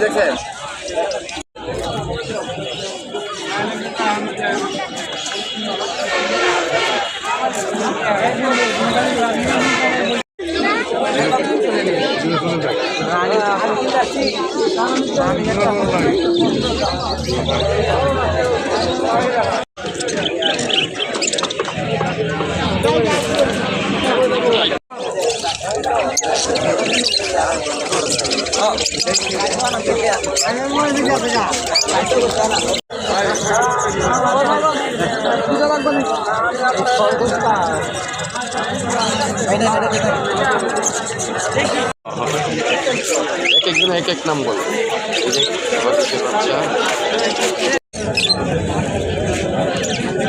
দেখেন Oh, এক একজন এক এক নাম বলে।